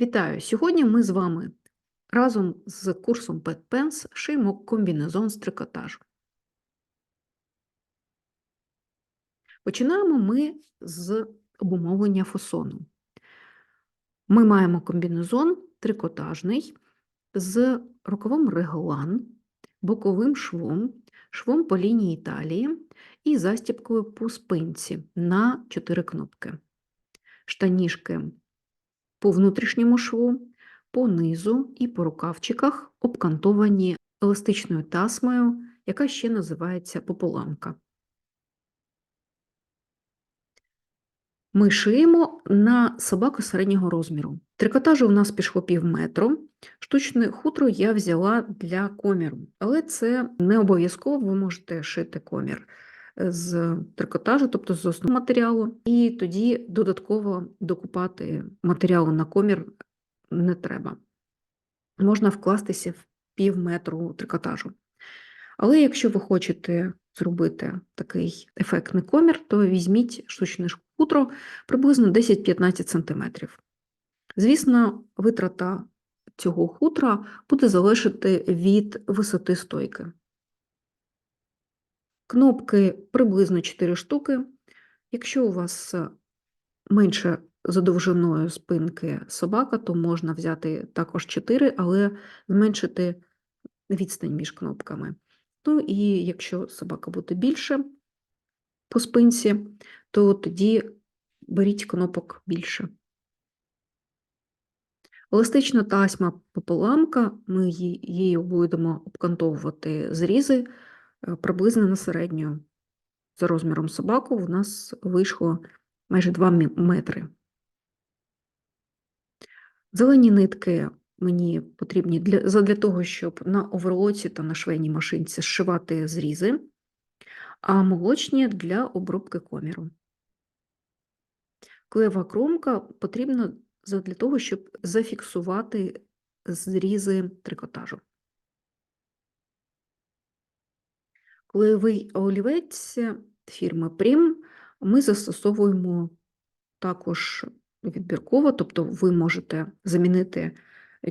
Вітаю! Сьогодні ми з вами разом з курсом PetPens шиємо комбінезон з трикотажу. Починаємо ми з обумовлення фасону. Ми маємо комбінезон трикотажний з рукавом реглан, боковим швом, швом по лінії талії і застібкою по спинці на 4 кнопки. Штаніжки по внутрішньому шву, по низу і по рукавчиках обкантовані еластичною тасмою, яка ще називається пополамка. Ми шиємо на собаку середнього розміру. Трикотажу у нас пішло пів метру. Штучне хутро я взяла для коміру, але це не обов'язково, ви можете шити комір з трикотажу, тобто з основного матеріалу, і тоді додатково докупати матеріалу на комір не треба. Можна вкластися в пів метру трикотажу. Але якщо ви хочете зробити такий ефектний комір, то візьміть штучне хутро приблизно 10-15 см. Звісно, витрата цього хутра буде залежати від висоти стойки. Кнопки приблизно 4 штуки. Якщо у вас менше за довжиною спинки собака, то можна взяти також 4, але зменшити відстань між кнопками. Ну і якщо собака буде більше по спинці, то тоді беріть кнопок більше. Еластична тасьма пополамка, ми її будемо обкантовувати зрізи приблизно на середню. За розміром собаку у нас вийшло майже 2 метри. Зелені нитки мені потрібні для, для того, щоб на оверлоці та на швейній машинці зшивати зрізи, а молочні для обробки коміру. Клева кромка потрібна для того, щоб зафіксувати зрізи трикотажу. Клеєвий олівець фірми Прім ми застосовуємо також відбірково, тобто ви можете замінити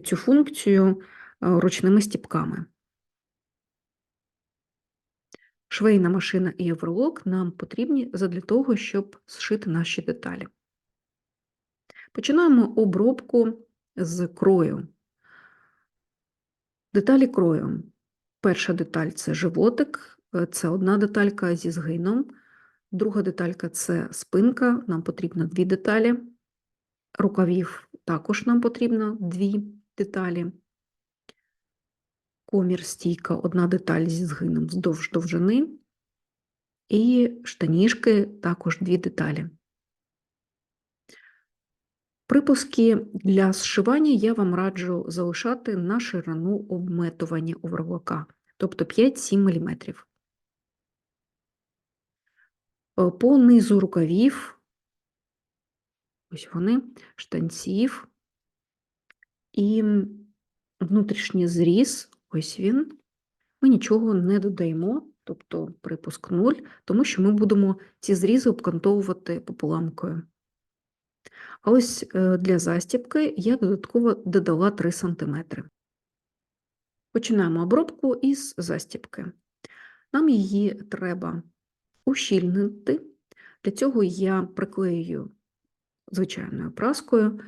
цю функцію е, ручними стіпками. Швейна машина і оверлок нам потрібні для того, щоб зшити наші деталі. Починаємо обробку з крою. Деталі крою. Перша деталь це животик, це одна деталька зі згином, друга деталька це спинка, нам потрібно дві деталі. Рукавів також нам потрібно дві деталі. Комір стійка, одна деталь зі згином вздовж довжини, і штаніжки також дві деталі. Припуски для зшивання я вам раджу залишати на ширину обметування оверлока, тобто 5-7 мм. Е, по низу рукавів, ось вони, штанців і внутрішній зріз, ось він, ми нічого не додаємо, тобто припуск 0, тому що ми будемо ці зрізи обкантовувати пополамкою. А ось е, для застібки я додатково додала 3 см. Починаємо обробку із застібки. Нам її треба ущільнити. Для цього я приклею звичайною праскою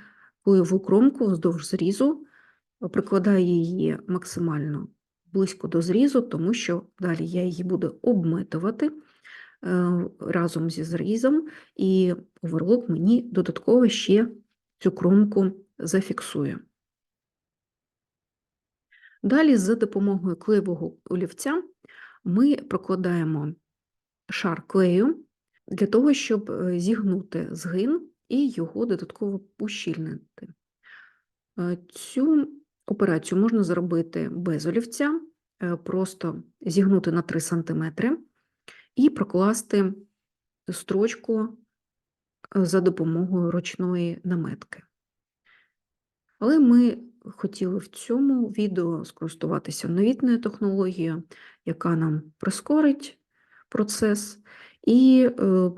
клеєву кромку вздовж зрізу, прикладаю її максимально близько до зрізу, тому що далі я її буду обметувати е, разом зі зрізом, і оверлок мені додатково ще цю кромку зафіксує. Далі, за допомогою клеєвого олівця, ми прокладаємо шар клею для того, щоб е, зігнути згин і його додатково ущільнити. Е, цю операцію можна зробити без олівця, е, просто зігнути на 3 см і прокласти строчку за допомогою ручної наметки. Але ми хотіли в цьому відео скористуватися новітною технологією, яка нам прискорить процес, і е,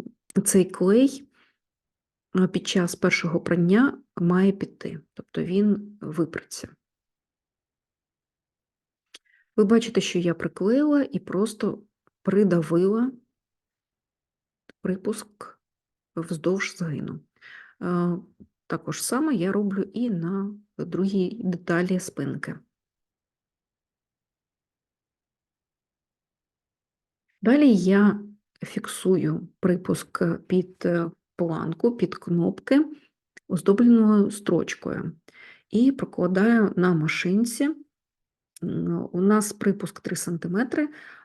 цей клей під час першого прання має піти, тобто він випреться. Ви бачите, що я приклеїла і просто придавила припуск вздовж згину. Е, також саме я роблю і на другій деталі спинки. Далі я фіксую припуск під планку, під кнопки оздобленою строчкою і прокладаю на машинці. У нас припуск 3 см,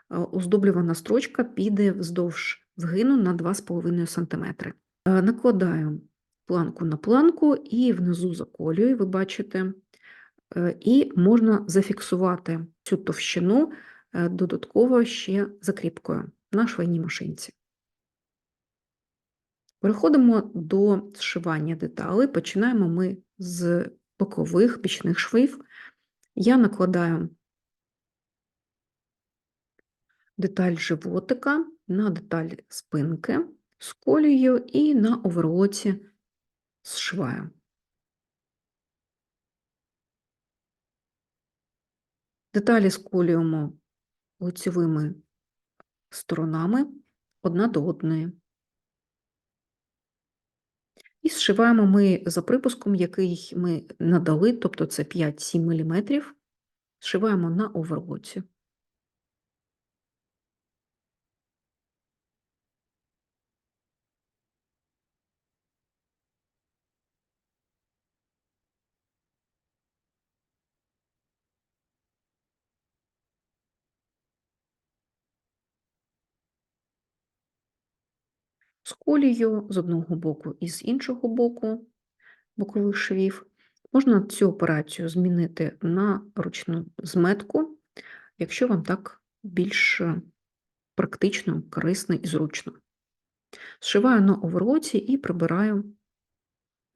оздоблювана строчка піде вздовж згину на 2,5 см. Накладаю планку на планку і внизу заколюю, ви бачите, е, і можна зафіксувати цю товщину додатково ще закріпкою на швейній машинці. Переходимо до зшивання деталей. Починаємо ми з бокових бічних швів. Я накладаю деталь животика на деталь спинки, сколюю і на оверлоці зшиваю. Деталі сколюємо лицевими сторонами одна до одної. І зшиваємо ми за припуском, який ми надали, тобто це 5-7 мм, зшиваємо на оверлоці. Сколію з одного боку і з іншого боку бокових швів. Можна цю операцію змінити на ручну зметку, якщо вам так більш практично, корисно і зручно. Зшиваю на оверлоці і прибираю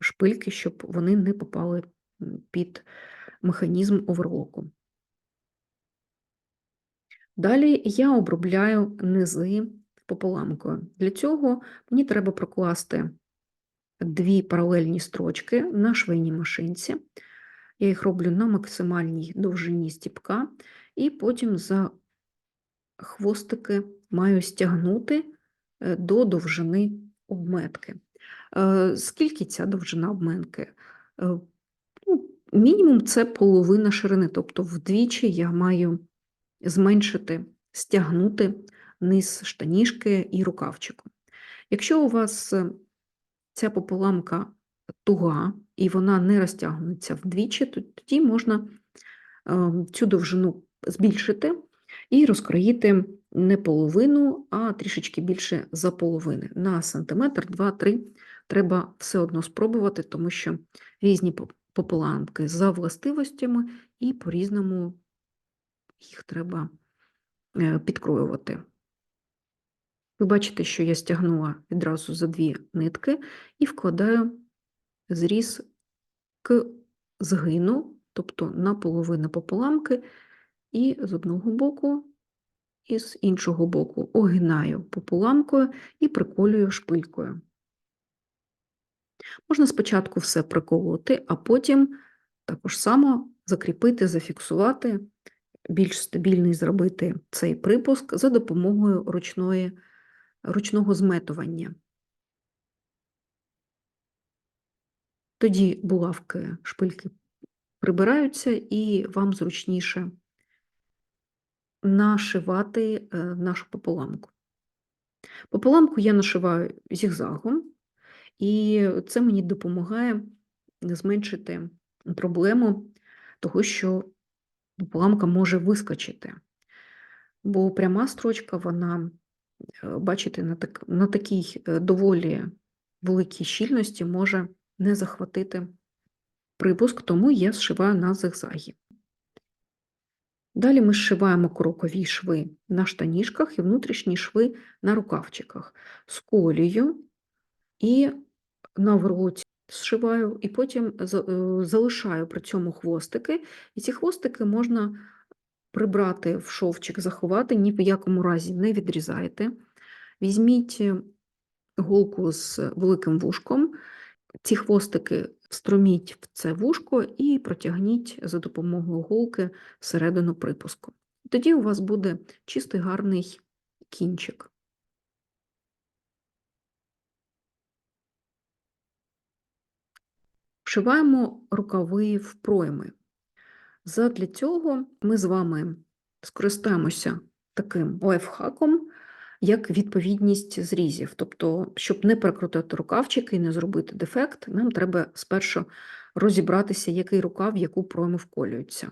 шпильки, щоб вони не попали під механізм оверлоку. Далі я обробляю низи пополамкою. Для цього мені треба прокласти дві паралельні строчки на швейній машинці. Я їх роблю на максимальній довжині стіпка, і потім за хвостики маю стягнути е, до довжини обметки. Е, скільки ця довжина обметки? Е, ну, Мінімум це половина ширини, тобто вдвічі я маю зменшити, стягнути низ штаніжки і рукавчику. Якщо у вас е, ця пополамка туга і вона не розтягнеться вдвічі, то тоді можна ем, цю довжину збільшити і розкроїти не половину, а трішечки більше за половини. На сантиметр, два-три треба все одно спробувати, тому що різні пополамки за властивостями і по-різному їх треба е, підкроювати. Ви бачите, що я стягнула відразу за дві нитки і вкладаю зріз к згину, тобто на половину пополамки, і з одного боку, і з іншого боку огинаю пополамкою і приколюю шпилькою. Можна спочатку все приколоти, а потім також само закріпити, зафіксувати, більш стабільний зробити цей припуск за допомогою ручної ручного зметування. Тоді булавки, шпильки прибираються, і вам зручніше нашивати е, нашу пополамку. Пополамку я нашиваю зігзагом, і це мені допомагає зменшити проблему того, що пополамка може вискочити, бо пряма строчка, вона бачите, на так, на такій е, доволі великій щільності може не захватити припуск, тому я зшиваю на зигзагі. Далі ми зшиваємо крокові шви на штаніжках і внутрішні шви на рукавчиках з колію і на вроті зшиваю, і потім е, залишаю при цьому хвостики, і ці хвостики можна прибрати в шовчик, заховати, ні в якому разі не відрізайте. Візьміть голку з великим вушком, ці хвостики встроміть в це вушко і протягніть за допомогою голки всередину припуску. Тоді у вас буде чистий гарний кінчик. Вшиваємо рукави в пройми. Задля цього ми з вами скористаємося таким лайфхаком, як відповідність зрізів. Тобто, щоб не перекрутити рукавчики і не зробити дефект, нам треба спершу розібратися, який рукав в яку пройму вколюється.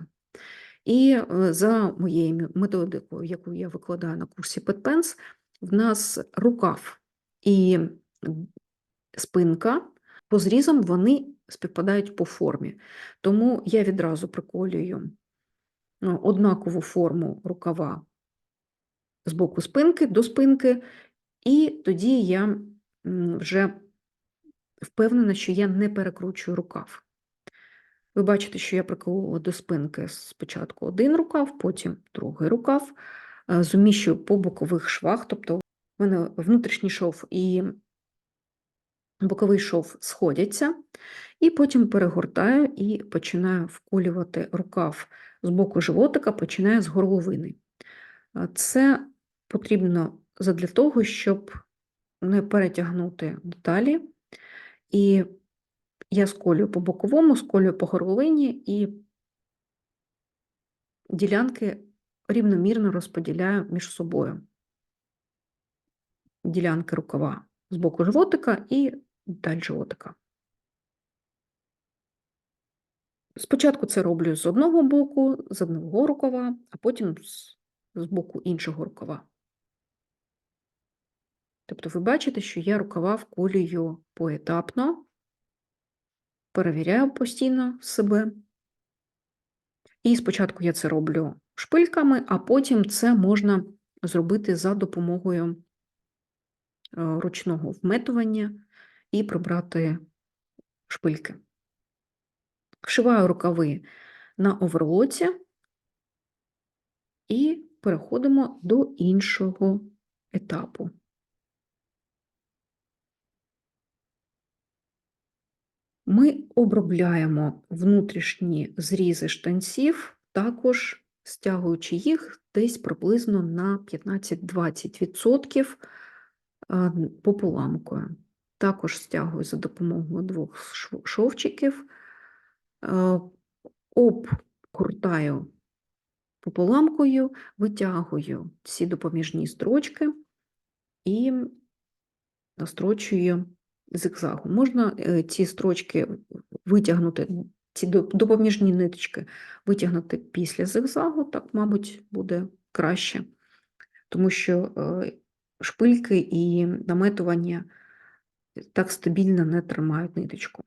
І е, за моєю методикою, яку я викладаю на курсі PetPens, в нас рукав і спинка по зрізам вони співпадають по формі. Тому я відразу приколюю ну, однакову форму рукава з боку спинки до спинки, і тоді я вже впевнена, що я не перекручую рукав. Ви бачите, що я приколола до спинки спочатку один рукав, потім другий рукав, е, зуміщую по бокових швах, тобто в мене внутрішній шов і боковий шов сходяться, і потім перегортаю і починаю вколювати рукав з боку животика, починаю з горловини. Це потрібно задля того, щоб не перетягнути деталі. І я сколюю по боковому, сколюю по горловині і ділянки рівномірно розподіляю між собою. Ділянки рукава з боку животика і деталь животика. Спочатку це роблю з одного боку, з одного рукава, а потім з, з боку іншого рукава. Тобто ви бачите, що я рукава вколюю поетапно, перевіряю постійно себе. І спочатку я це роблю шпильками, а потім це можна зробити за допомогою е, ручного вметування і прибрати шпильки. Вшиваю рукави на оверлоці і переходимо до іншого етапу. Ми обробляємо внутрішні зрізи штанців, також стягуючи їх десь приблизно на 15-20% пополамкою. Також стягую за допомогою двох шовчиків, обкрутаю пополамкою, витягую ці допоміжні строчки і настрочую зигзагу. Можна е, ці строчки витягнути, ці допоміжні ниточки витягнути після зигзагу, так, мабуть, буде краще, тому що е, шпильки і наметування так стабільно не тримають ниточку.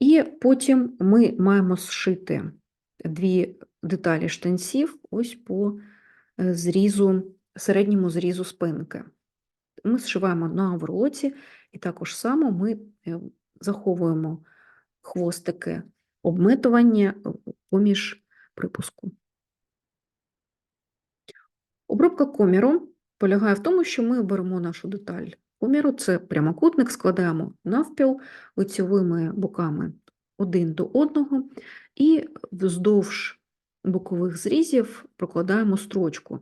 І потім ми маємо зшити дві деталі штанців ось по е, зрізу середньому зрізу спинки. Ми зшиваємо на оверлоці, і також само ми е, заховуємо хвостики обмитування е, поміж припуску. Обробка коміру полягає в тому, що ми беремо нашу деталь коміру, це прямокутник, складаємо навпіл лицьовими боками один до одного і вздовж бокових зрізів прокладаємо строчку.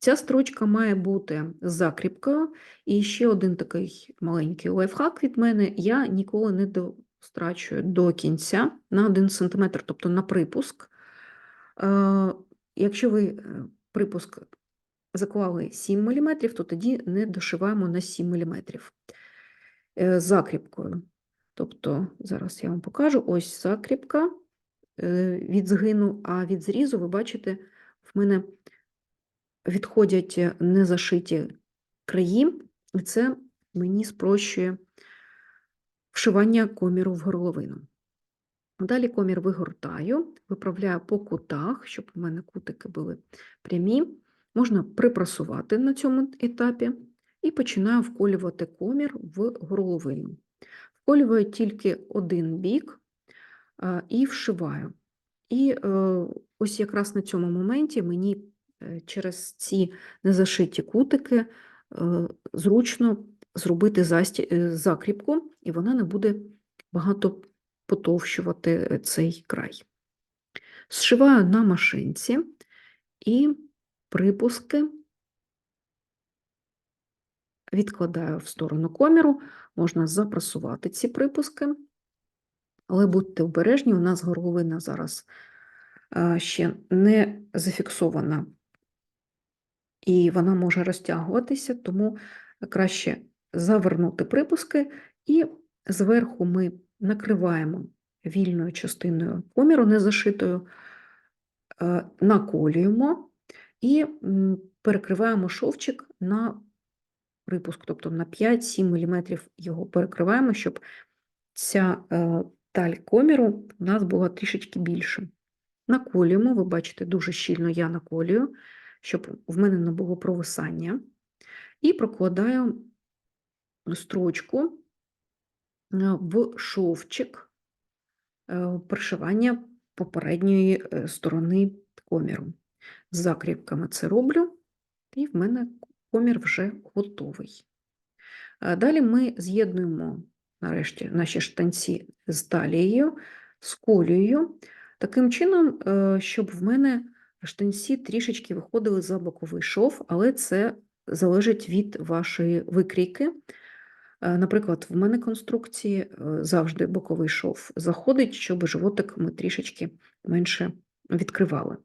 Ця строчка має бути закріпкою. І ще один такий маленький лайфхак від мене: я ніколи не дострачую до кінця на 1 см, тобто на припуск. Е, якщо ви е, припуск заклали 7 мм, то тоді не дошиваємо на 7 мм е, закріпкою. Тобто, зараз я вам покажу ось закріпка від згину, а від зрізу, ви бачите, в мене відходять е, незашиті краї, і це мені спрощує вшивання коміру в горловину. Далі комір вигортаю, виправляю по кутах, щоб у мене кутики були прямі. Можна припрасувати на цьому етапі і починаю вколювати комір в горловину. Вколюваю тільки один бік і вшиваю. І е, ось якраз на цьому моменті мені Е, через ці незашиті кутики е, зручно зробити е, закріпку, і вона не буде багато потовщувати е, цей край. Зшиваю на машинці і припуски. Відкладаю в сторону коміру, можна запрасувати ці припуски, але будьте обережні, у нас горловина зараз ще не зафіксована, і вона може розтягуватися, тому краще завернути припуски, і зверху ми накриваємо вільною частиною коміру, не зашитою, е, наколюємо і перекриваємо шовчик на припуск, тобто на 5-7 мм його перекриваємо, щоб ця таль коміру у нас була трішечки більше. Наколюємо, ви бачите, дуже щільно я наколюю, щоб в мене не було провисання. І прокладаю строчку в шовчик е, пришивання попередньої е, сторони коміру. З закріпками це роблю, і в мене комір вже готовий. Далі ми з'єднуємо нарешті наші штанці з талією, з колією, таким чином, е, щоб в мене штанці трішечки виходили за боковий шов, але це залежить від вашої викрійки. Е, Наприклад, в мене конструкції е, завжди боковий шов заходить, щоб животик ми трішечки менше відкривали.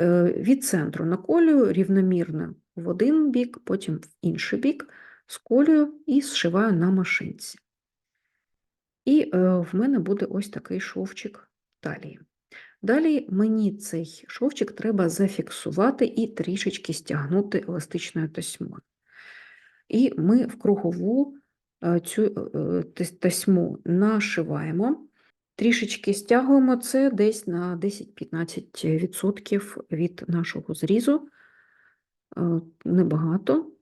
Е, Від центру наколюю рівномірно в один бік, потім в інший бік, сколюю і зшиваю на машинці. І е, в мене буде ось такий шовчик талії. Далі мені цей шовчик треба зафіксувати і трішечки стягнути еластичною тасьмою. І ми в кругову е, цю тасьму нашиваємо, трішечки стягуємо це десь на 10-15% від нашого зрізу, Е, небагато.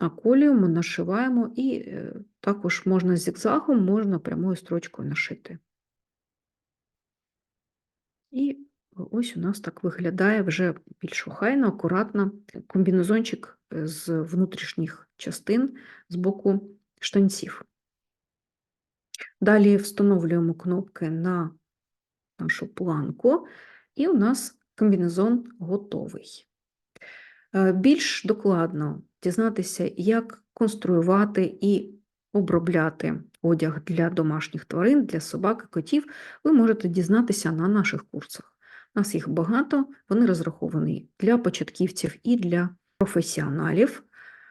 Наколюємо, нашиваємо і е, також можна зігзагом, можна прямою строчкою нашити. І ось у нас так виглядає вже більш охайно, акуратно комбінезончик з внутрішніх частин з боку штанців. Далі встановлюємо кнопки на нашу планку, і у нас комбінезон готовий. Е, Більш докладно дізнатися, як конструювати і обробляти одяг для домашніх тварин, для собак і котів, ви можете дізнатися на наших курсах. У нас їх багато, вони розраховані для початківців і для професіоналів.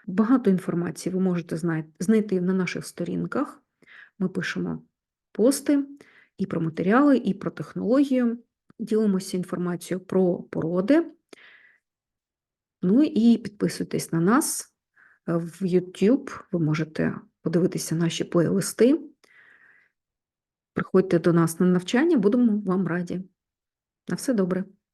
Багато інформації ви можете знайти на наших сторінках. Ми пишемо пости і про матеріали, і про технологію. Ділимося інформацією про породи. Ну і підписуйтесь на нас е, в YouTube. Ви можете подивитися наші плейлисти. Приходьте до нас на навчання, будемо вам раді. На все добре.